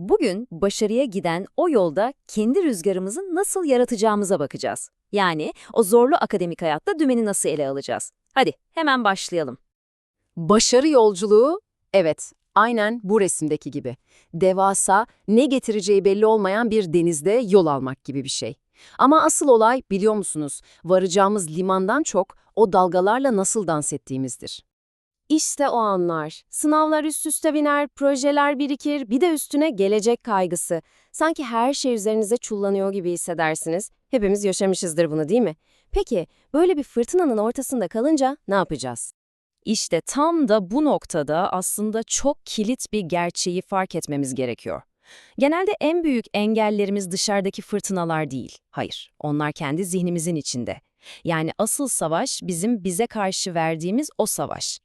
Bugün başarıya giden o yolda kendi rüzgarımızı nasıl yaratacağımıza bakacağız. Yani o zorlu akademik hayatta dümeni nasıl ele alacağız. Hadi hemen başlayalım. Başarı yolculuğu, evet, aynen bu resimdeki gibi. Devasa, ne getireceği belli olmayan bir denizde yol almak gibi bir şey. Ama asıl olay biliyor musunuz, varacağımız limandan çok o dalgalarla nasıl dans ettiğimizdir. İşte o anlar. Sınavlar üst üste biner, projeler birikir, bir de üstüne gelecek kaygısı. Sanki her şey üzerinize çullanıyor gibi hissedersiniz. Hepimiz yaşamışızdır bunu değil mi? Peki, böyle bir fırtınanın ortasında kalınca ne yapacağız? İşte tam da bu noktada aslında çok kilit bir gerçeği fark etmemiz gerekiyor. Genelde en büyük engellerimiz dışarıdaki fırtınalar değil. Hayır, onlar kendi zihnimizin içinde. Yani asıl savaş bizim bize karşı verdiğimiz o savaş.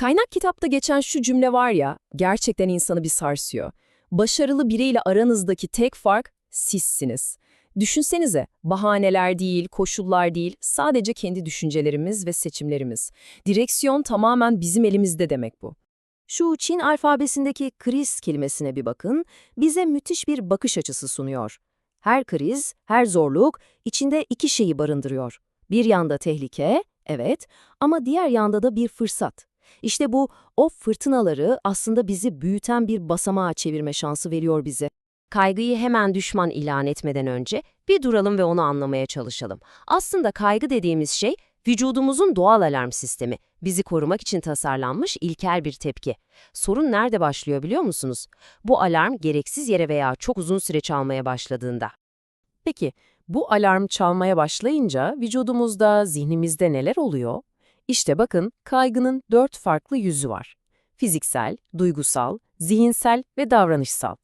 Kaynak kitapta geçen şu cümle var ya, gerçekten insanı bir sarsıyor. Başarılı biriyle aranızdaki tek fark sizsiniz. Düşünsenize, bahaneler değil, koşullar değil, sadece kendi düşüncelerimiz ve seçimlerimiz. Direksiyon tamamen bizim elimizde demek bu. Şu Çin alfabesindeki kriz kelimesine bir bakın, bize müthiş bir bakış açısı sunuyor. Her kriz, her zorluk içinde iki şeyi barındırıyor. Bir yanda tehlike, evet, ama diğer yanda da bir fırsat. İşte bu, o fırtınaları aslında bizi büyüten bir basamağa çevirme şansı veriyor bize. Kaygıyı hemen düşman ilan etmeden önce bir duralım ve onu anlamaya çalışalım. Aslında kaygı dediğimiz şey vücudumuzun doğal alarm sistemi. Bizi korumak için tasarlanmış ilkel bir tepki. Sorun nerede başlıyor biliyor musunuz? Bu alarm gereksiz yere veya çok uzun süre çalmaya başladığında. Peki, bu alarm çalmaya başlayınca vücudumuzda, zihnimizde neler oluyor? İşte bakın, kaygının dört farklı yüzü var. Fiziksel, duygusal, zihinsel ve davranışsal.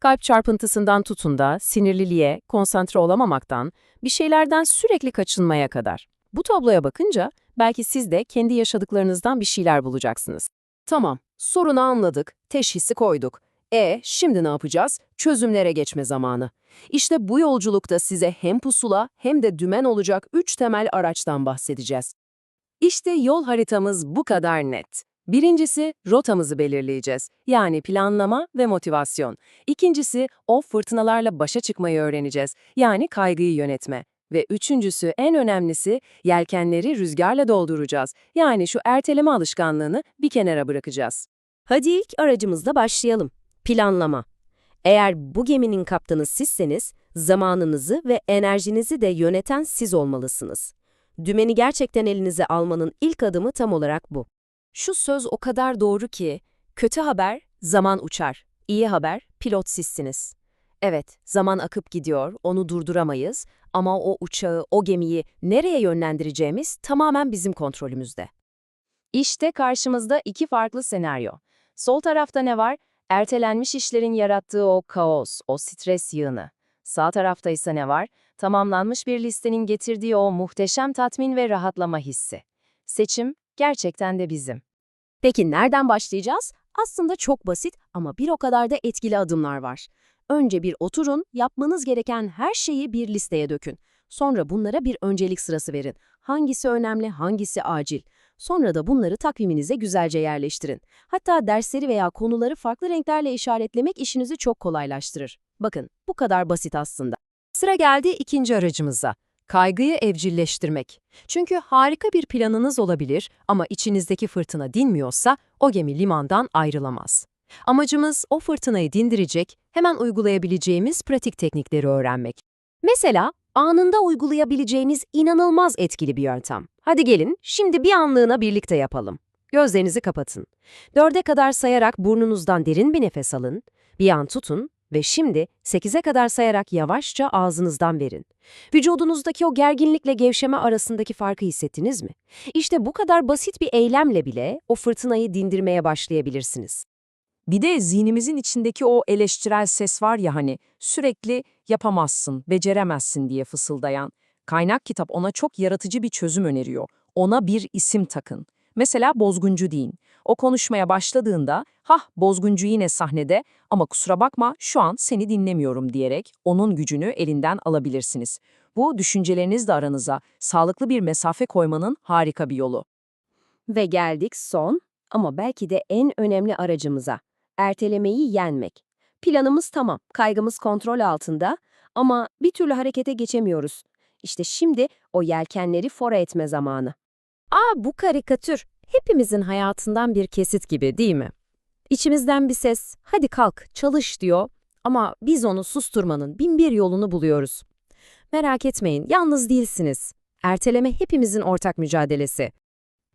Kalp çarpıntısından tutun da sinirliliğe, konsantre olamamaktan, bir şeylerden sürekli kaçınmaya kadar. Bu tabloya bakınca belki siz de kendi yaşadıklarınızdan bir şeyler bulacaksınız. Tamam, sorunu anladık, teşhisi koyduk. E, şimdi ne yapacağız? Çözümlere geçme zamanı. İşte bu yolculukta size hem pusula hem de dümen olacak üç temel araçtan bahsedeceğiz. İşte yol haritamız bu kadar net. Birincisi, rotamızı belirleyeceğiz. Yani planlama ve motivasyon. İkincisi, o fırtınalarla başa çıkmayı öğreneceğiz. Yani kaygıyı yönetme. Ve üçüncüsü, en önemlisi, yelkenleri rüzgarla dolduracağız. Yani şu erteleme alışkanlığını bir kenara bırakacağız. Hadi ilk aracımızla başlayalım. Planlama. Eğer bu geminin kaptanı sizseniz, zamanınızı ve enerjinizi de yöneten siz olmalısınız. Dümeni gerçekten elinize almanın ilk adımı tam olarak bu. Şu söz o kadar doğru ki, kötü haber, zaman uçar. İyi haber, pilot sizsiniz. Evet, zaman akıp gidiyor, onu durduramayız ama o uçağı, o gemiyi nereye yönlendireceğimiz tamamen bizim kontrolümüzde. İşte karşımızda iki farklı senaryo. Sol tarafta ne var? Ertelenmiş işlerin yarattığı o kaos, o stres yığını. Sağ tarafta ise ne var? Tamamlanmış bir listenin getirdiği o muhteşem tatmin ve rahatlama hissi. Seçim gerçekten de bizim. Peki nereden başlayacağız? Aslında çok basit ama bir o kadar da etkili adımlar var. Önce bir oturun, yapmanız gereken her şeyi bir listeye dökün. Sonra bunlara bir öncelik sırası verin. Hangisi önemli, hangisi acil. Sonra da bunları takviminize güzelce yerleştirin. Hatta dersleri veya konuları farklı renklerle işaretlemek işinizi çok kolaylaştırır. Bakın, bu kadar basit aslında. Sıra geldi ikinci aracımıza. Kaygıyı evcilleştirmek. Çünkü harika bir planınız olabilir ama içinizdeki fırtına dinmiyorsa o gemi limandan ayrılamaz. Amacımız o fırtınayı dindirecek, hemen uygulayabileceğimiz pratik teknikleri öğrenmek. Mesela anında uygulayabileceğiniz inanılmaz etkili bir yöntem. Hadi gelin şimdi bir anlığına birlikte yapalım. Gözlerinizi kapatın. Dörde kadar sayarak burnunuzdan derin bir nefes alın, bir an tutun ve şimdi 8'e kadar sayarak yavaşça ağzınızdan verin. Vücudunuzdaki o gerginlikle gevşeme arasındaki farkı hissettiniz mi? İşte bu kadar basit bir eylemle bile o fırtınayı dindirmeye başlayabilirsiniz. Bir de zihnimizin içindeki o eleştirel ses var ya hani sürekli yapamazsın, beceremezsin diye fısıldayan. Kaynak kitap ona çok yaratıcı bir çözüm öneriyor. Ona bir isim takın. Mesela bozguncu deyin. O konuşmaya başladığında, hah bozguncu yine sahnede ama kusura bakma şu an seni dinlemiyorum diyerek onun gücünü elinden alabilirsiniz. Bu düşüncelerinizle aranıza sağlıklı bir mesafe koymanın harika bir yolu. Ve geldik son ama belki de en önemli aracımıza. Ertelemeyi yenmek. Planımız tamam, kaygımız kontrol altında ama bir türlü harekete geçemiyoruz. İşte şimdi o yelkenleri fora etme zamanı. Aa bu karikatür hepimizin hayatından bir kesit gibi değil mi? İçimizden bir ses hadi kalk çalış diyor ama biz onu susturmanın bin bir yolunu buluyoruz. Merak etmeyin yalnız değilsiniz. Erteleme hepimizin ortak mücadelesi.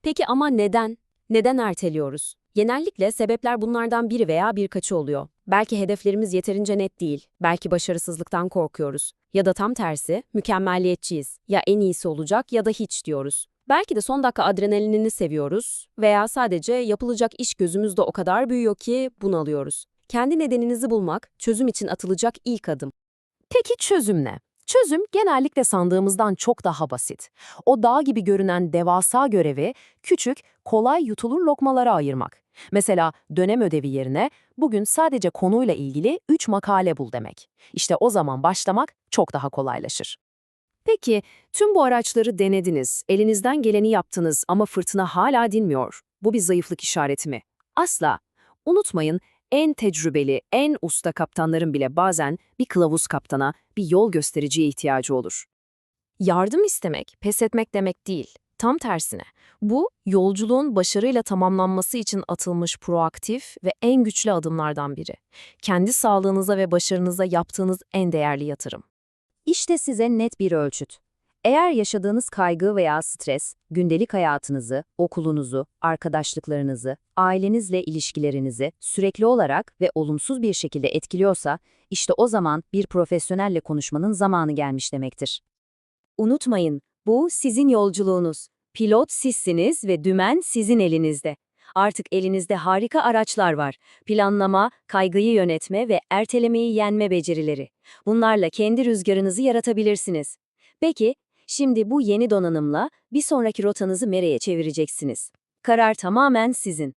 Peki ama neden? Neden erteliyoruz? Genellikle sebepler bunlardan biri veya birkaçı oluyor. Belki hedeflerimiz yeterince net değil, belki başarısızlıktan korkuyoruz. Ya da tam tersi, mükemmelliyetçiyiz. Ya en iyisi olacak ya da hiç diyoruz. Belki de son dakika adrenalinini seviyoruz veya sadece yapılacak iş gözümüzde o kadar büyüyor ki bunalıyoruz. Kendi nedeninizi bulmak, çözüm için atılacak ilk adım. Peki çözüm ne? Çözüm genellikle sandığımızdan çok daha basit. O dağ gibi görünen devasa görevi küçük, kolay yutulur lokmalara ayırmak. Mesela dönem ödevi yerine bugün sadece konuyla ilgili 3 makale bul demek. İşte o zaman başlamak çok daha kolaylaşır. Peki, tüm bu araçları denediniz, elinizden geleni yaptınız ama fırtına hala dinmiyor. Bu bir zayıflık işareti mi? Asla. Unutmayın, en tecrübeli, en usta kaptanların bile bazen bir kılavuz kaptana, bir yol göstericiye ihtiyacı olur. Yardım istemek, pes etmek demek değil. Tam tersine. Bu, yolculuğun başarıyla tamamlanması için atılmış proaktif ve en güçlü adımlardan biri. Kendi sağlığınıza ve başarınıza yaptığınız en değerli yatırım. İşte size net bir ölçüt. Eğer yaşadığınız kaygı veya stres, gündelik hayatınızı, okulunuzu, arkadaşlıklarınızı, ailenizle ilişkilerinizi sürekli olarak ve olumsuz bir şekilde etkiliyorsa, işte o zaman bir profesyonelle konuşmanın zamanı gelmiş demektir. Unutmayın, bu sizin yolculuğunuz. Pilot sizsiniz ve dümen sizin elinizde. Artık elinizde harika araçlar var. Planlama, kaygıyı yönetme ve ertelemeyi yenme becerileri. Bunlarla kendi rüzgarınızı yaratabilirsiniz. Peki, şimdi bu yeni donanımla bir sonraki rotanızı nereye çevireceksiniz? Karar tamamen sizin.